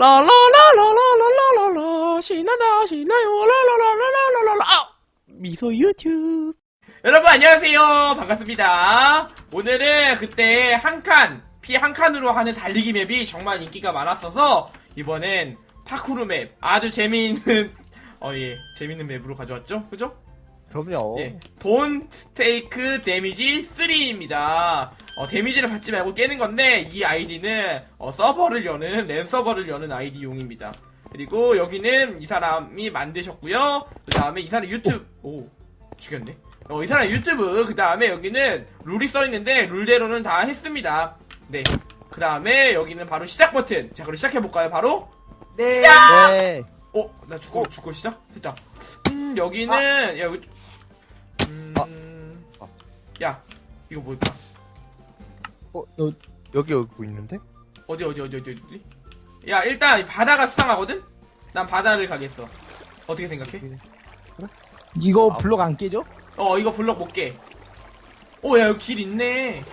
라라라라라라라라라 신나다 신나요 라라라라라라라 아! 미소 유튜브 여러분 안녕하세요 반갑습니다 오늘은 그때 한 칸 피 한 칸으로 하는 달리기 맵이 정말 인기가 많았어서 이번엔 파쿠르 맵 아주 재미있는 어예 재밌는 맵으로 가져왔죠 그죠? 그럼요. 예, 돈 스테이크 데미지 3입니다. 어, 데미지를 받지 말고 깨는 건데 이 아이디는 어, 서버를 여는 랜 서버를 여는 아이디용입니다. 그리고 여기는 이 사람이 만드셨고요. 그 다음에 이 사람 유튜브 오 죽였네. 어, 이 사람 유튜브 그 다음에 여기는 룰이 써 있는데 룰대로는 다 했습니다. 네. 그 다음에 여기는 바로 시작 버튼. 자 그럼 시작해 볼까요? 바로. 네. 어, 나 죽고 어. 죽고 시작. 됐다. 음, 여기는 야 여기 음, 아. 야 이거 뭘까? 어, 너 여기 여기 있는데? 어디 어디 어디 어디 어디? 야 일단 이 바다가 수상하거든. 난 바다를 가겠어. 어떻게 생각해? 이거 아. 블록 안 깨져? 어 이거 블럭 못 깨. 오야 여기 길 있네.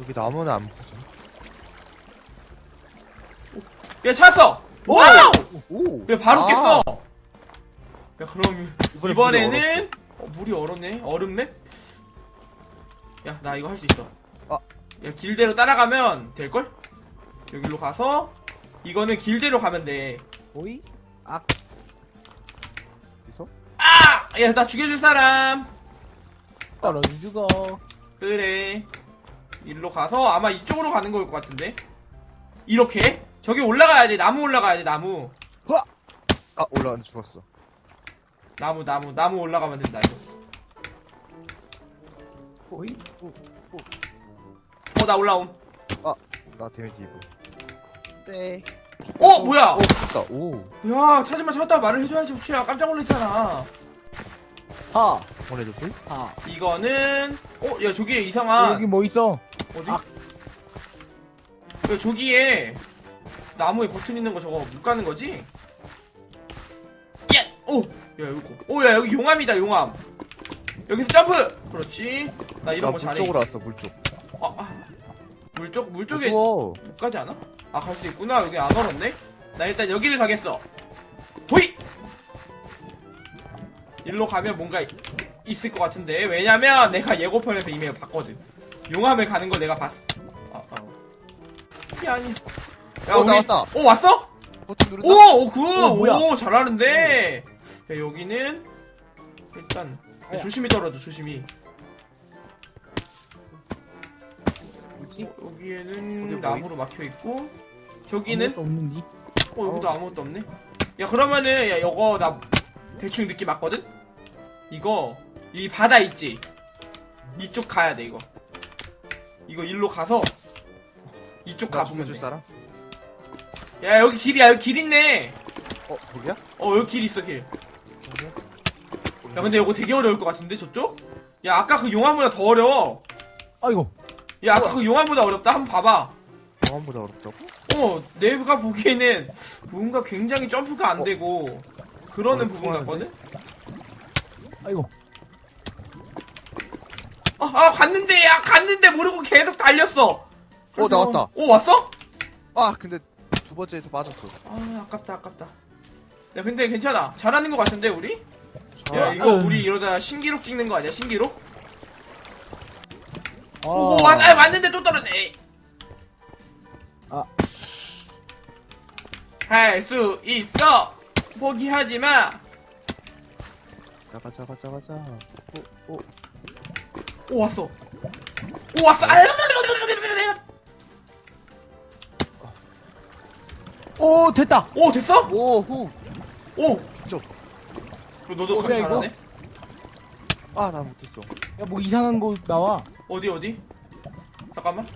여기 나무는 안 보죠. 야 찾았어. 오! 와우! 오. 야 바로 아, 깼어. 야 그럼 이번에 이번에는 어, 물이 얼었네. 얼음 맵? 야, 나 이거 할 수 있어. 아. 야, 길대로 따라가면 될걸? 여기로 가서, 이거는 길대로 가면 돼. 오이? 아, 어디서? 아! 야, 나 죽여줄 사람! 떨어져 죽어. 그래. 일로 가서 아마 이쪽으로 가는 거일 것 같은데? 이렇게? 저기 올라가야 돼. 나무 올라가야 돼, 나무. 아 올라왔는데 죽었어. 나무, 나무, 나무 올라가면 된다, 이거. 오이? 어, 나 올라옴. 나 데미지 입어. 네. 어, 뭐야? 어 죽다. 오. 야, 찾으면 찾았다 말을 해줘야지, 후추야. 깜짝 놀랐잖아. 하, 보내줘 불? 하. 이거는 어? 야 저기에 이상한 여기 뭐 있어? 어디? 아. 야 저기에 나무에 버튼 있는 거 저거 못 가는 거지? 야! 오! 야 여기 오야 여기 용암이다 용암 여기서 점프! 그렇지 나 이런 거 나물 잘해 쪽으로 왔어 물 쪽. 아, 아. 물쪽? 물쪽에 무서워. 못 가지 않아? 아 갈 수도 있구나 여기 안 얼었네 나 일단 여기를 가겠어 도이! 일로 가면 뭔가 이- 있을 것 같은데 왜냐면 내가 예고편에서 이미 봤거든 용암을 가는 걸 내가 봤어 아, 아. 이게 아니 야, 어, 우리- 나왔다. 어 왔어? 버튼 누른다. 오! 오, 굿! 어, 뭐야? 오 잘하는데 야, 여기는 일단 야, 어. 조심히 떨어져 조심히 뭐지? 어, 여기에는? 나무로 막혀 있고 저기는 아무것도 없는디? 어 여기도 어. 아무것도 없네 야 그러면은 야 이거 나 대충 느낌 왔거든 이거 이 바다 있지 이쪽 가야 돼 이거 이거 일로 가서 이쪽 나 가보면 죽여줄 돼. 사람? 야 여기 길이야 여기 길 있네 어 거기야? 어 여기 길 있어 길 야 근데 이거 되게 어려울 것 같은데 저쪽 야 아까 그 용암보다 더 어려워 아이고. 야 아까 그 용암보다 어렵다 한번 봐봐 영암보다 어렵다고? 어, 내가 보기에는 뭔가 굉장히 점프가 안 어. 되고 그러는 어, 부분 같거든? 아이고. 아, 아, 갔는데, 야, 갔는데 모르고 계속 달렸어! 그래서- 나왔다. 어, 왔어? 아 근데 두 번째에서 맞았어. 아, 아깝다, 아깝다. 야, 근데 괜찮아. 잘하는 것 같은데, 우리? 야, 아, 이거 음. 우리 이러다 신기록 찍는 거 아니야, 신기록? 아. 오, 왔, 아, 왔는데 또 떨어졌네! 아. 할수 있어! 포기하지 마! 잡아 잡아 잡아 잡아. 오 오. 오, 왔어! 오, 왔어! 아, 오, 됐다. 오, 됐어? 오 후. 오! 쪽. 너도 어, 감 야, 이거? 잘하네? 아 나 못했어. 야, 뭐 이상한 거 나와. 어디 어디? 잠깐만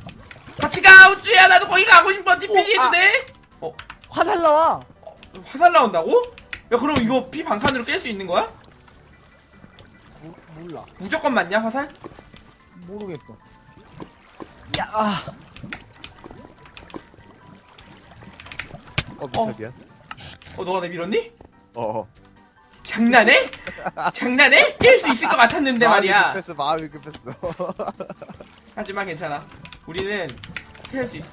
같이 가 우쭈야 나도 거기 가고 싶어 TPC 해도 아. 돼? 화살 나와. 화살 나온다고? 야 그럼 이거 피 반칸으로 깰 수 있는 거야? 모, 몰라. 무조건 맞냐 화살? 모르겠어. 야, 아. 어 미안. 어 너가 내 밀었니? 어. 어. 장난해? 장난해? 깰 수 있을 것 같았는데 마음이 말이야 급했어 마음이 급했어. 하지만 괜찮아 우리는 깰수 있어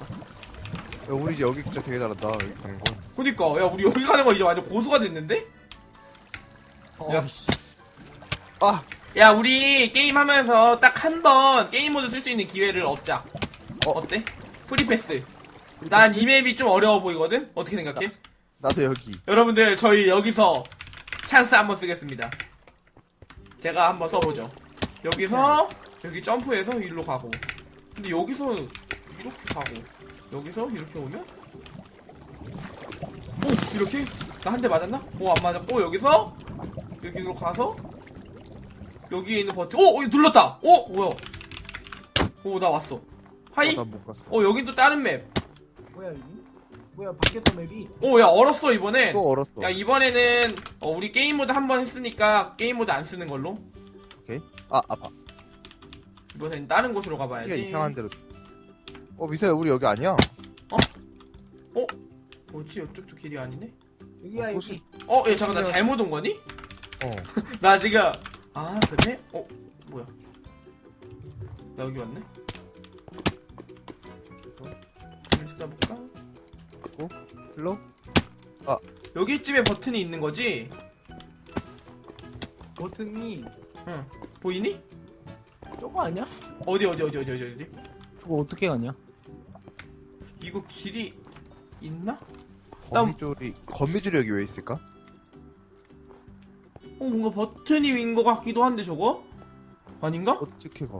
우리 이제 여기 진짜 되게 잘한다. 여기 가는 건. 그니까 야 우리 여기 가는 거 이제 완전 고수가 됐는데? 야. 아! 야 우리 게임 하면서 딱 한 번 게임 모드 쓸 수 있는 기회를 얻자 어? 어 때? 프리패스 난 이 맵이 좀 어려워 보이거든? 어떻게 생각해? 나도 여기. 여러분들 저희 여기서 찬스 한번 쓰겠습니다 제가 한번 써보죠 여기서 여기 점프해서 일로 가고 근데 여기서 이렇게 가고 여기서 이렇게 오면 오 이렇게? 나 한 대 맞았나? 오 안 맞았고 여기서 여기로 가서 여기에 있는 버튼 오! 어, 눌렀다! 오! 뭐야 오 나 왔어 하이 어, 갔어. 어 여긴 또 다른 맵 뭐야 여기? 뭐야 밖에서 맵이? 오야 얼었어 이번엔 또 얼었어. 야 이번에는 어, 우리 게임 모드 한 번 했으니까 게임 모드 안 쓰는 걸로 오케이. 아, 아파. 이번엔 다른 곳으로 가봐야지 이게 이상한 대로. 어, 미세야, 우리 여기 아니야? 뭐지 이쪽도 길이 아니네 여기야 어, 여기. 혹시- 어? 야 잠깐 나 잘못 온 거니? 어. 나 지금 아 그래? 어? 뭐야 나 여기 왔네 한번 찾아볼까? 일로? 여기쯤에 버튼이 있는 거지? 버튼이 응 보이니? 저거 아니야? 어디 어디 어디 어디 어디 어디 그거 어떻게 가냐? 이거 길이 있나? 나- 거미줄이, 거미줄이 여기 왜 있을까? 어 뭔가 버튼이 윈 거 같기도 한데 저거? 아닌가? 어떻게 가?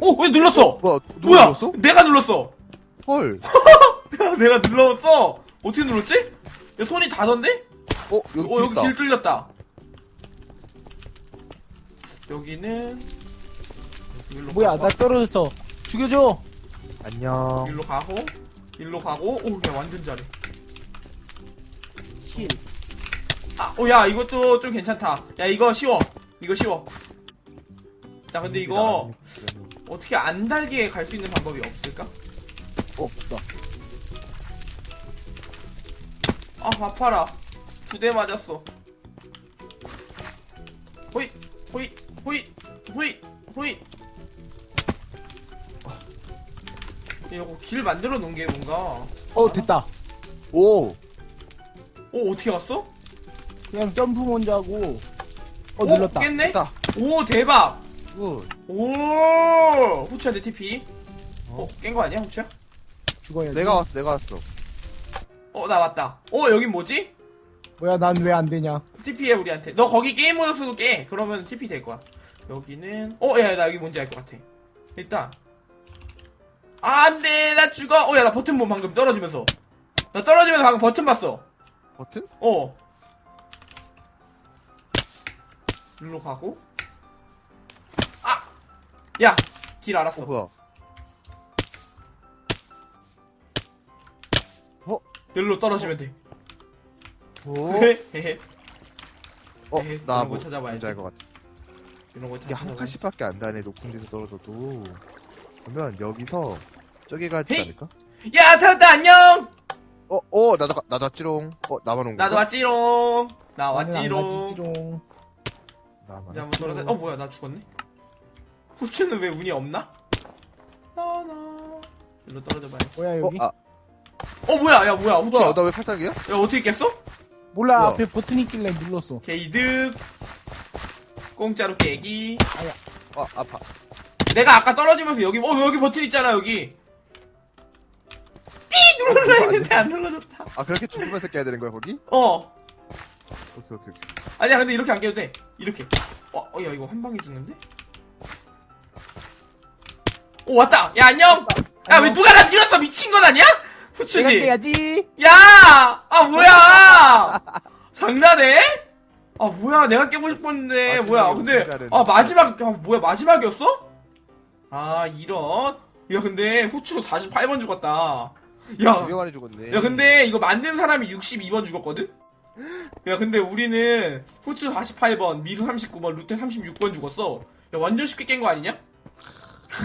어? 왜 눌렀어? 뭐야, 누가 뭐야? 눌렀어? 내가 눌렀어 헐. 내가 눌렀어 어떻게 눌렀지? 야 손이 닿던데? 어, 여기 어길 여기 있다. 길 뚫렸다 여기는 일로 뭐야 가고, 나 떨어졌어. 죽여줘. 안녕. 일로 가고 일로 가고 오 야 완전 잘해 힐. 아 오 야 이것도 좀 괜찮다 야 이거 쉬워 이거 쉬워 자 근데 이거 어떻게 안 달게 갈 수 있는 방법이 없을까? 없어. 아 아파라 두 대 맞았어 호이 호이 호이 호이 호이 야, 이거 길 만들어 놓은 게 뭔가 어 됐다. 오! 어 어떻게 갔어? 그냥 점프 먼저 하고. 어 오, 눌렀다. 깼네? 됐다. 오 대박 굿. 오 후추한테 TP 어? 어 깬 거 아니야 후추야? 죽어야지. 내가 왔어, 내가 왔어. 어 나 왔다. 어 여긴 뭐지? 뭐야 난 왜 안 되냐? TP해 우리한테. 너 거기 게임 모드 쓰고 깨. 그러면 TP 될 거야. 여기는 어 야 나 여기 뭔지 알 것 같아. 일단. 아, 안 돼. 나 죽어. 어 야 나 버튼 본 방금 떨어지면서. 나 떨어지면서 방금 버튼 봤어. 버튼? 어. 일로 가고. 아 야길 어, 알았어 뭐야. 여기로 떨어지면 돼 오. 헤헤 어, 에헤, 나 그런 거 뭐, 찾아봐야지. 뭔지 알것 같아. 이런 거 이게 한. 칸씩밖에 안 다네, 높은 데서 떨어져도. 그러면 여기서 저기 가지 헤이! 않을까? 야 찾았다 안녕 어, 어, 나도, 가- 나도 왔지롱. 어, 나만 온 거야? 나도 왔지롱 나안 왔지롱 가지지롱. 나만. 이제 한번 돌아다. 어 뭐야 나 죽었네. 후추는 왜 운이 없나? 나나 일로 떨어져 봐요. 뭐야 어, 여기? 아, 어 뭐야 야 뭐야 후추야. 뭐야, 나 왜 팔딱이야? 야 어떻게 깼어? 몰라 뭐야? 앞에 버튼 있길래 눌렀어. 게이득. 공짜로 깨기. 아, 아파. 내가 아까 떨어지면서 여기 어 여기 버튼 있잖아 여기. 띠 눌러라 그거 안 했는데 안 눌러졌다. 아, 그렇게 죽으면서 깨야 되는 거야, 거기? 어 오케이, 오케이, 오케이. 아니야 근데 이렇게 안 깨도 돼. 이렇게. 어야 이거 한 방에 죽는데? 오 왔다. 야 안녕. 야 왜 누가 나 밀었어 미친 건 아니야? 내가 후추지. 깨야지. 야! 아, 뭐야! 장난해? 아, 뭐야. 내가 깨고 싶었는데. 뭐야. 마지막에 근데, 우승자는 아, 마지막, 아, 뭐야. 마지막이었어? 아, 이런. 야, 근데 후추 48번 죽었다. 야, 되게 많이 죽었네. 야, 근데 이거 만든 사람이 62번 죽었거든? 야, 근데 우리는 후추 48번, 미수 39번, 루테 36번 죽었어. 야, 완전 쉽게 깬 거 아니냐?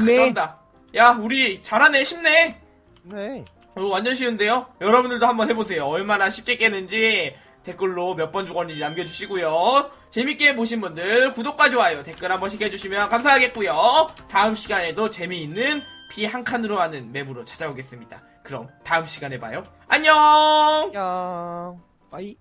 네. 쩐다. 야, 우리 잘하네. 쉽네. 네. 이거 완전 쉬운데요? 여러분들도 한번 해보세요. 얼마나 쉽게 깨는지 댓글로 몇 번 죽었는지 남겨주시고요. 재밌게 보신 분들 구독과 좋아요 댓글 한 번씩 해주시면 감사하겠고요. 다음 시간에도 재미있는 피한 칸으로 하는 맵으로 찾아오겠습니다. 그럼 다음 시간에 봐요. 안녕! 안녕. 빠이